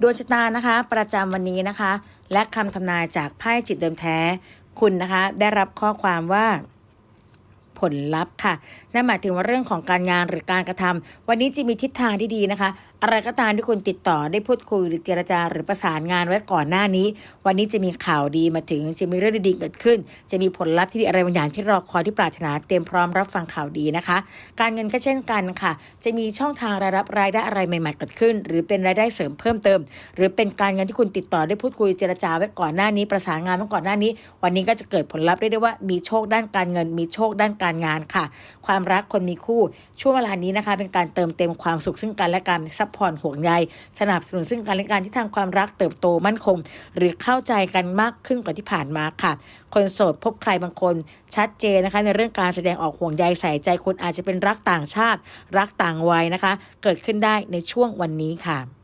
ดวงชะตานะคะประจำวันนี้นะคะ และคำทำนายจากไพ่จิตเดิมแท้ คุณนะคะได้รับข้อความว่า ผลลัพธ์ค่ะนั่นหมายถึงว่าเรื่องของการงานหรือการกระทำวันนี้จะมีทิศทางที่ดีนะคะ อะไรก็ตามที่คุณติดต่อได้พูดคุยหรือเจรจาหรือประสานงานไว้ก่อนหน้านี้ วันนี้จะมีข่าวดีมาถึงจะมีเรื่องดีๆเกิดขึ้น จะมีผลลัพธ์ที่ดีอะไรบางอย่างที่รอคอยที่ปรารถนาเตรียมพร้อมรับฟังข่าวดีนะคะ การเงินก็เช่นกันค่ะ จะมีช่องทางรายรับรายได้อะไรใหม่ๆเกิดขึ้น หรือเป็นรายได้เสริมเพิ่มเติม หรือเป็นการเงินที่คุณติดต่อได้พูดคุยเจรจาไว้ก่อนหน้านี้ ประสานงานไว้ก่อนหน้านี้ วันนี้ก็จะเกิดผลลัพธ์ได้ได้ว่ามีโชคด้านการเงิน มีโชคด้านการงานค่ะ ความรักคนมีคู่ ช่วงเวลานี้นะคะ เป็นการเติมเต็มความสุขซึ่งกันและกันซัพพอร์ตห่วงใยสนับสนุนซึ่งกันและกันที่ทางความรักเติบโตมั่นคง หรือเข้าใจกันมากขึ้นกว่าที่ผ่านมาค่ะ คนโสดพบใครบางคน ชัดเจนนะคะ ในเรื่องการแสดงออกห่วงใยใส่ใจคนอาจจะเป็นรักต่างชาติ รักต่างวัยนะคะ เกิดขึ้นได้ในช่วงวันนี้ค่ะ